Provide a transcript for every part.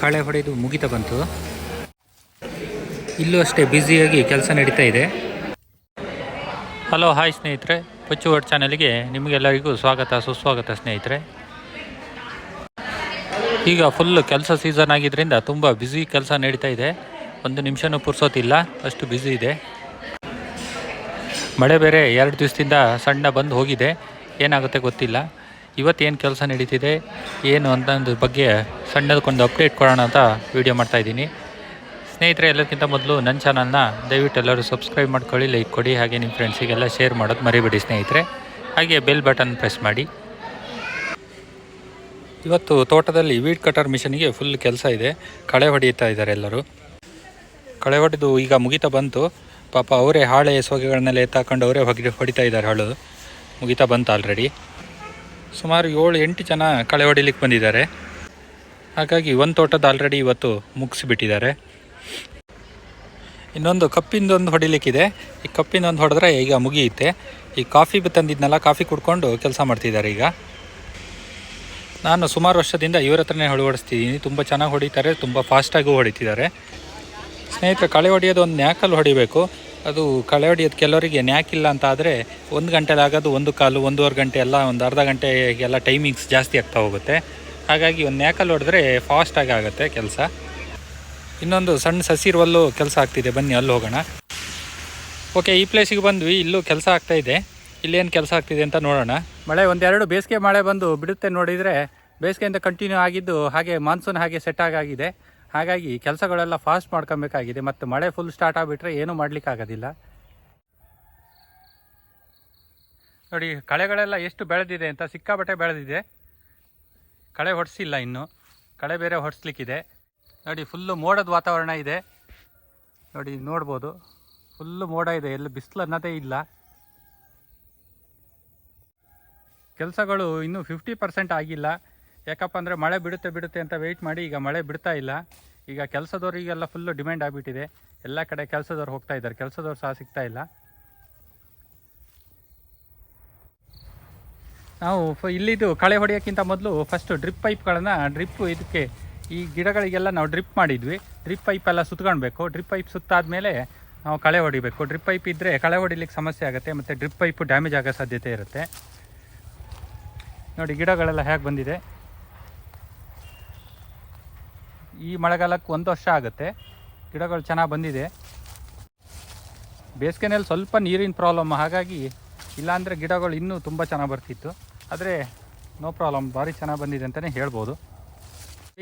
ಕಳೆ ಹೊಡೆದು ಮುಗಿತಾ ಬಂತು. ಇಲ್ಲೂ ಅಷ್ಟೇ ಬ್ಯುಸಿಯಾಗಿ ಕೆಲಸ ನಡೀತಾ ಇದೆ. ಹಲೋ, ಹಾಯ್ ಸ್ನೇಹಿತರೆ. ಪಚ್ಚು ವರ್ಡ್ ಚಾನಲ್ಗೆ ನಿಮಗೆಲ್ಲರಿಗೂ ಸ್ವಾಗತ, ಸುಸ್ವಾಗತ ಸ್ನೇಹಿತರೆ. ಈಗ ಫುಲ್ ಕೆಲಸ ಸೀಸನ್ ಆಗಿದ್ದರಿಂದ ತುಂಬ ಬ್ಯುಸಿ ಕೆಲಸ ನಡೀತಾ ಇದೆ. ಒಂದು ನಿಮಿಷನೂ ಪುರ್ಸೋತಿಲ್ಲ, ಅಷ್ಟು ಬ್ಯುಸಿ ಇದೆ. ಮಳೆ ಬೇರೆ ಎರಡು ದಿವಸದಿಂದ ಸಣ್ಣ ಬಂದು ಹೋಗಿದೆ. ಏನಾಗುತ್ತೆ ಗೊತ್ತಿಲ್ಲ. ಇವತ್ತೇನು ಕೆಲಸ ನಡೀತಿದೆ, ಏನು ಅಂತ ಒಂದು ಬಗ್ಗೆ ಸಣ್ಣದಕ್ಕೊಂದು ಅಪ್ಡೇಟ್ ಕೊಡೋಣ ಅಂತ ವೀಡಿಯೋ ಮಾಡ್ತಾಯಿದ್ದೀನಿ ಸ್ನೇಹಿತರೆ, ಎಲ್ಲಕ್ಕಿಂತ ಮೊದಲು ನನ್ನ ಚಾನಲ್ನ ದಯವಿಟ್ಟು ಎಲ್ಲರೂ ಸಬ್ಸ್ಕ್ರೈಬ್ ಮಾಡ್ಕೊಳ್ಳಿ ಲೈಕ್ ಕೊಡಿ, ಹಾಗೆ ನಿಮ್ಮ ಫ್ರೆಂಡ್ಸಿಗೆಲ್ಲ ಶೇರ್ ಮಾಡೋದು ಮರಿಬೇಡಿ ಸ್ನೇಹಿತರೆ. ಹಾಗೆ ಬೆಲ್ ಬಟನ್ ಪ್ರೆಸ್ ಮಾಡಿ. ಇವತ್ತು ತೋಟದಲ್ಲಿ ವೀಡ್ ಕಟರ್ ಮಿಷನ್ಗೆ ಫುಲ್ ಕೆಲಸ ಇದೆ. ಕಳೆ ಹೊಡೆಯುತ್ತಾ ಇದ್ದಾರೆ ಎಲ್ಲರೂ. ಕಳೆ ಹೊಡೆದು ಈಗ ಮುಗಿತಾ ಬಂತು. ಪಾಪ ಅವರೇ ಹಾಳೆ ಸೋಗೆಗಳನ್ನೆಲ್ಲ ಎತ್ತಾಕೊಂಡು ಅವರೇ ಹೊಗೆ ಹೊಡಿತಾ ಇದ್ದಾರೆ ಹಳು ಮುಗಿತಾ ಬಂತು ಆಲ್ರೆಡಿ ಸುಮಾರು ಏಳು, ಎಂಟು ಜನ ಕಳೆ ಹೊಡಿಲಿಕ್ಕೆ ಬಂದಿದ್ದಾರೆ. ಹಾಗಾಗಿ ಒಂದು ತೋಟದ ಆಲ್ರೆಡಿ ಇವತ್ತು ಮುಗಿಸಿಬಿಟ್ಟಿದ್ದಾರೆ. ಇನ್ನೊಂದು ಕಪ್ಪಿಂದೊಂದು ಹೊಡಿಲಿಕ್ಕಿದೆ. ಈ ಕಪ್ಪಿಂದೊಂದು ಹೊಡೆದ್ರೆ ಈಗ ಮುಗಿಯುತ್ತೆ. ಈ ಕಾಫಿ ತಂದಿದ್ನಲ್ಲ, ಕಾಫಿ ಕುಡ್ಕೊಂಡು ಕೆಲಸ ಮಾಡ್ತಿದ್ದಾರೆ ಈಗ. ನಾನು ಸುಮಾರು ವರ್ಷದಿಂದ ಇವ್ರ ಹತ್ರನೇ ಹೊಳವಡಿಸ್ತಿದ್ದೀನಿ ತುಂಬ ಚೆನ್ನಾಗಿ ಹೊಡಿತಾರೆ, ತುಂಬ ಫಾಸ್ಟಾಗೂ ಹೊಡಿತಿದ್ದಾರೆ. ಸ್ನೇಹಿತರೆ, ಕಳೆ ಹೊಡೆಯೋದು ಒಂದು ನ್ಯಾಕಲ್ಲಿ ಹೊಡಿಬೇಕು. ಅದು ಕಳೆ ಹೊಡೆಯೋದು ಕೆಲವರಿಗೆ ನ್ಯಾಕಿಲ್ಲ ಅಂತ ಆದರೆ ಒಂದು ಗಂಟೆಲಿ ಆಗೋದು, ಒಂದು ಕಾಲು, ಒಂದೂವರೆ ಗಂಟೆ ಎಲ್ಲ, ಒಂದು ಅರ್ಧ ಗಂಟೆಗೆಲ್ಲ ಟೈಮಿಂಗ್ಸ್ ಜಾಸ್ತಿ ಆಗ್ತಾ ಹೋಗುತ್ತೆ. ಹಾಗಾಗಿ ಒಂದು ನ್ಯಾಕಲ್ಲಿ ಹೊಡೆದ್ರೆ ಫಾಸ್ಟಾಗಿ ಆಗುತ್ತೆ ಕೆಲಸ. ಇನ್ನೊಂದು ಸಣ್ಣ ಸಸಿರುವಲ್ಲೂ ಕೆಲಸ ಆಗ್ತಿದೆ, ಬನ್ನಿ ಅಲ್ಲಿ ಹೋಗೋಣ. ಓಕೆ ಈ ಪ್ಲೇಸಿಗೆ ಬಂದ್ವಿ, ಇಲ್ಲೂ ಕೆಲಸ ಆಗ್ತಾಯಿದೆ ಇಲ್ಲೇನು ಕೆಲಸ ಆಗ್ತಿದೆ ಅಂತ ನೋಡೋಣ. ಮಳೆ ಒಂದೆರಡು ಬೇಸಿಗೆ ಮಳೆ ಬಂದು ಬಿಡುತ್ತೆ ನೋಡಿದರೆ ಬೇಸಿಗೆಯಿಂದ ಕಂಟಿನ್ಯೂ ಆಗಿದ್ದು ಹಾಗೆ ಮಾನ್ಸೂನ್ ಹಾಗೆ ಸೆಟ್ ಆಗಿದೆ ಹಾಗಾಗಿ ಕೆಲಸಗಳೆಲ್ಲ ಫಾಸ್ಟ್ ಮಾಡ್ಕೊಬೇಕಾಗಿದೆ. ಮತ್ತು ಮಳೆ ಫುಲ್ ಸ್ಟಾರ್ಟ್ ಆಗಿಬಿಟ್ರೆ ಏನೂ ಆಗೋದಿಲ್ಲ ನೋಡಿ, ಕಳೆಗಳೆಲ್ಲ ಎಷ್ಟು ಬೆಳೆದಿದೆ ಅಂತ ಸಿಕ್ಕಾಬಟ್ಟೆ ಬೆಳೆದಿದೆ. ಕಳೆ ಹೊಡೆಸಿಲ್ಲ ಇನ್ನು. ಕಳೆ ಬೇರೆ ಹೊಡೆಸ್ಲಿಕ್ಕಿದೆ. ನೋಡಿ ಫುಲ್ಲು ಮೋಡದ ವಾತಾವರಣ ಇದೆ. ನೋಡಿ, ನೋಡ್ಬೋದು. ಫುಲ್ಲು ಮೋಡ ಇದೆ. ಎಲ್ಲಿ ಬಿಸಿಲು ಅನ್ನೋದೇ ಇಲ್ಲ. ಕೆಲಸಗಳು ಇನ್ನೂ ಫಿಫ್ಟಿ ಪರ್ಸೆಂಟ್ ಆಗಿಲ್ಲ. ಯಾಕಪ್ಪ ಅಂದರೆ ಮಳೆ ಬಿಡುತ್ತೆ ಬಿಡುತ್ತೆ ಅಂತ ವೆಯ್ಟ್ ಮಾಡಿ ಈಗ ಮಳೆ ಬಿಡ್ತಾ ಇಲ್ಲ. ಈಗ ಕೆಲಸದವರಿಗೆಲ್ಲ ಫುಲ್ಲು ಡಿಮ್ಯಾಂಡ್ ಆಗಿಬಿಟ್ಟಿದೆ. ಎಲ್ಲ ಕಡೆ ಕೆಲಸದವ್ರು ಹೋಗ್ತಾ ಇದ್ದಾರೆ. ಕೆಲಸದವ್ರು ಸಹ ಸಿಗ್ತಾ ಇಲ್ಲ. ನಾವು ಫ ಇಲ್ಲಿದ್ದು ಕಳೆ ಹೊಡೆಯೋಕ್ಕಿಂತ ಮೊದಲು ಫಸ್ಟು ಡ್ರಿಪ್ ಪೈಪ್ಗಳನ್ನು ಡ್ರಿಪ್ ಇದಕ್ಕೆ ಈ ಗಿಡಗಳಿಗೆಲ್ಲ ನಾವು ಡ್ರಿಪ್ ಮಾಡಿದ್ವಿ. ಡ್ರಿಪ್ ಪೈಪೆಲ್ಲ ಸುತ್ಕೊಳ್ಬೇಕು ಡ್ರಿಪ್ ಪೈಪ್ ಸುತ್ತಾದಮೇಲೆ ನಾವು ಕಳೆ ಹೊಡಿಬೇಕು. ಡ್ರಿಪ್ ಪೈಪ್ ಇದ್ದರೆ ಕಳೆ ಹೊಡಿಲಿಕ್ಕೆ ಸಮಸ್ಯೆ ಆಗುತ್ತೆ ಮತ್ತು ಡ್ರಿಪ್ ಪೈಪು ಡ್ಯಾಮೇಜ್ ಆಗೋ ಸಾಧ್ಯತೆ ಇರುತ್ತೆ. ನೋಡಿ ಗಿಡಗಳೆಲ್ಲ ಹೇಗೆ ಬಂದಿದೆ. ಈ ಮಳೆಗಾಲಕ್ಕೆ ಒಂದು ವರ್ಷ ಆಗುತ್ತೆ. ಗಿಡಗಳು ಚೆನ್ನಾಗಿ ಬಂದಿದೆ. ಬೇಸಿಗೆನಲ್ಲಿ ಸ್ವಲ್ಪ ನೀರಿನ ಪ್ರಾಬ್ಲಮ್ ಹಾಗಾಗಿ ಇಲ್ಲಾಂದರೆ ಗಿಡಗಳು ಇನ್ನೂ ತುಂಬ ಚೆನ್ನಾಗಿ ಬರ್ತಿತ್ತು. ಆದರೆ ನೋ ಪ್ರಾಬ್ಲಮ್ ಭಾರಿ ಚೆನ್ನಾಗಿ ಬಂದಿದೆ ಅಂತಲೇ ಹೇಳ್ಬೋದು.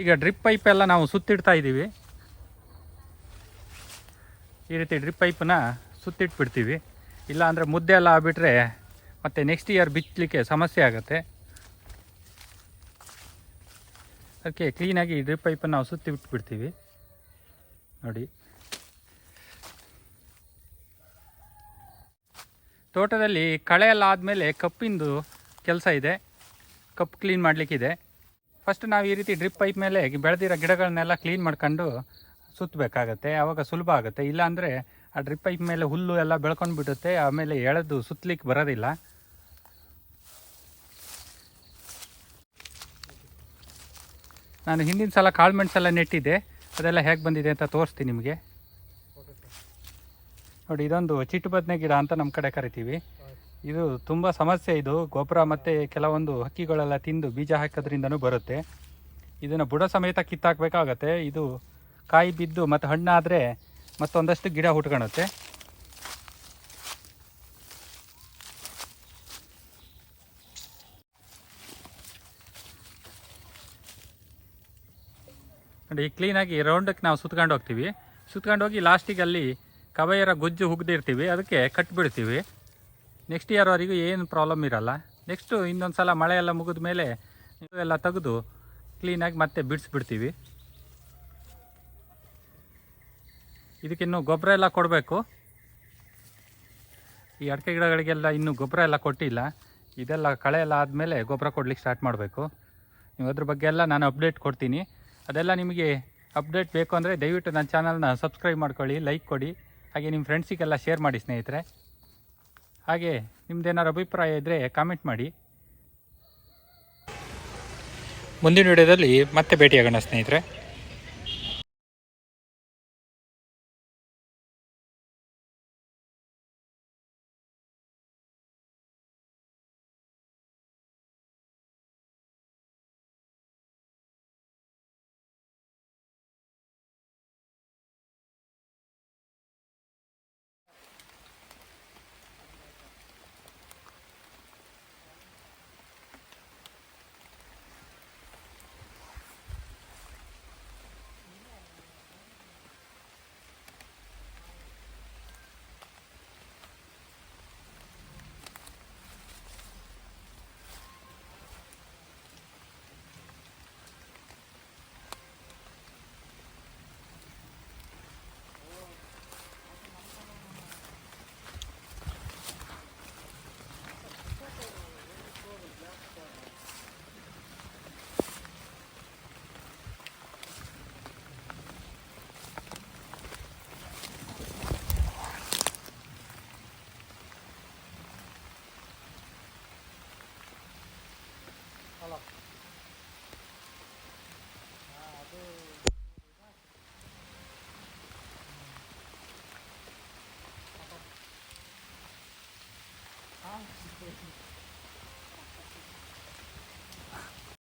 ಈಗ ಡ್ರಿಪ್ ಪೈಪ್ ಎಲ್ಲ ನಾವು ಸುತ್ತಿಡ್ತಾ ಇದ್ದೀವಿ. ಈ ರೀತಿ ಡ್ರಿಪ್ ಪೈಪನ್ನ ಸುತ್ತಿಟ್ಬಿಡ್ತೀವಿ. ಇಲ್ಲಾಂದರೆ ಮುದ್ದೆ ಎಲ್ಲ ಆಗ್ಬಿಟ್ರೆ ಮತ್ತು ನೆಕ್ಸ್ಟ್ ಇಯರ್ ಬಿಚ್ಚಲಿಕ್ಕೆ ಸಮಸ್ಯೆ ಆಗುತ್ತೆ. ಅದಕ್ಕೆ ಕ್ಲೀನಾಗಿ ಡ್ರಿಪ್ ಪೈಪನ್ನು ನಾವು ಸುತ್ತಿ ಬಿಟ್ಬಿಡ್ತೀವಿ. ನೋಡಿ. ತೋಟದಲ್ಲಿ ಕಳೆ ಎಲ್ಲ ಆದಮೇಲೆ ಕಪ್ಪಿಂದು ಕೆಲಸ ಇದೆ. Cup clean ಮಾಡಲಿಕ್ಕಿದೆ. ಫಸ್ಟ್ ನಾವು ಈ ರೀತಿ ಡ್ರಿಪ್ ಪೈಪ್ ಮೇಲೆ ಬೆಳೆದಿರೋ ಗಿಡಗಳನ್ನೆಲ್ಲ ಕ್ಲೀನ್ ಮಾಡ್ಕೊಂಡು ಸುತ್ತಬೇಕಾಗತ್ತೆ ಆವಾಗ ಸುಲಭ ಆಗುತ್ತೆ. ಇಲ್ಲಾಂದರೆ ಆ ಡ್ರಿಪ್ ಪೈಪ್ ಮೇಲೆ ಹುಲ್ಲು ಎಲ್ಲ ಬೆಳ್ಕೊಂಡು ಬಿಡುತ್ತೆ ಆಮೇಲೆ ಎಳೆದು ಸುತ್ತಲಿಕ್ಕೆ ಬರೋದಿಲ್ಲ. ನಾನು ಹಿಂದಿನ ಸಲ ಕಾಳು ಮೆಣಸೆಲ್ಲ ನೆಟ್ಟಿದ್ದೆ. ಅದೆಲ್ಲ ಹೇಗೆ ಬಂದಿದೆ ಅಂತ ತೋರಿಸ್ತೀನಿ ನಿಮಗೆ. ನೋಡಿ, ಇದೊಂದು ಚಿಟ್ಟು ಬದನೆ ಗಿಡ ಅಂತ ನಮ್ಮ ಕಡೆ ಕರಿತೀವಿ. ಇದು ತುಂಬ ಸಮಸ್ಯೆ ಇದು. ಗೊಬ್ಬರ ಮತ್ತು ಕೆಲವೊಂದು ಹಕ್ಕಿಗಳೆಲ್ಲ ತಿಂದು ಬೀಜ ಹಾಕೋದ್ರಿಂದನೂ ಬರುತ್ತೆ. ಇದನ್ನು ಬುಡ ಸಮೇತ ಕಿತ್ತಾಕಬೇಕಾಗತ್ತೆ. ಇದು ಕಾಯಿ ಬಿದ್ದು ಮತ್ತು ಹಣ್ಣಾದರೆ ಮತ್ತೊಂದಷ್ಟು ಗಿಡ ಹುಟ್ಕೊಳುತ್ತೆ ನೋಡಿ ಕ್ಲೀನಾಗಿ ರೌಂಡಕ್ಕೆ ನಾವು ಸುತ್ಕೊಂಡು ಹೋಗ್ತೀವಿ. ಸುತ್ಕೊಂಡು ಹೋಗಿ ಲಾಸ್ಟಿಗೆ ಅಲ್ಲಿ ಕವೆಯರ ಗೊಜ್ಜು ಹುಗ್ದಿರ್ತೀವಿ ಅದಕ್ಕೆ ಕಟ್ಬಿಡ್ತೀವಿ ನೆಕ್ಸ್ಟ್ ಇಯರ್ವರೆಗೂ ಏನು ಪ್ರಾಬ್ಲಮ್ ಇರಲ್ಲ. ನೆಕ್ಸ್ಟು ಇನ್ನೊಂದು ಸಲ ಮಳೆ ಎಲ್ಲ ಮುಗಿದ ಮೇಲೆ ಎಲ್ಲ ತೆಗೆದು ಕ್ಲೀನಾಗಿ ಮತ್ತೆ ಬಿಡಿಸ್ಬಿಡ್ತೀವಿ. ಇದಕ್ಕಿನ್ನೂ ಗೊಬ್ಬರ ಎಲ್ಲ ಕೊಡಬೇಕು. ಈ ಅಡಿಕೆ ಗಿಡಗಳಿಗೆಲ್ಲ ಇನ್ನೂ ಗೊಬ್ಬರ ಎಲ್ಲ ಕೊಟ್ಟಿಲ್ಲ. ಇದೆಲ್ಲ ಕಳೆ ಎಲ್ಲ ಆದಮೇಲೆ ಗೊಬ್ಬರ ಕೊಡ್ಲಿಕ್ಕೆ ಸ್ಟಾರ್ಟ್ ಮಾಡಬೇಕು. ನೀವು ಅದ್ರ ಬಗ್ಗೆ ಎಲ್ಲ ನಾನು ಅಪ್ಡೇಟ್ ಕೊಡ್ತೀನಿ. ಅದೆಲ್ಲ ನಿಮಗೆ ಅಪ್ಡೇಟ್ ಬೇಕು ಅಂದರೆ ದಯವಿಟ್ಟು ನನ್ನ ಚಾನಲ್ನ ಸಬ್ಸ್ಕ್ರೈಬ್ ಮಾಡ್ಕೊಳ್ಳಿ, ಲೈಕ್ ಕೊಡಿ. ಹಾಗೆ ನಿಮ್ಮ ಫ್ರೆಂಡ್ಸಿಗೆಲ್ಲ ಶೇರ್ ಮಾಡಿ ಸ್ನೇಹಿತರೆ. ಹಾಗೆ ನಿಮ್ದೇನಾದ್ರು ಅಭಿಪ್ರಾಯ ಇದ್ದರೆ ಕಾಮೆಂಟ್ ಮಾಡಿ. ಮುಂದಿನ ವಿಡಿಯೋದಲ್ಲಿ ಮತ್ತೆ ಭೇಟಿಯಾಗೋಣ ಸ್ನೇಹಿತರೆ. করেছেন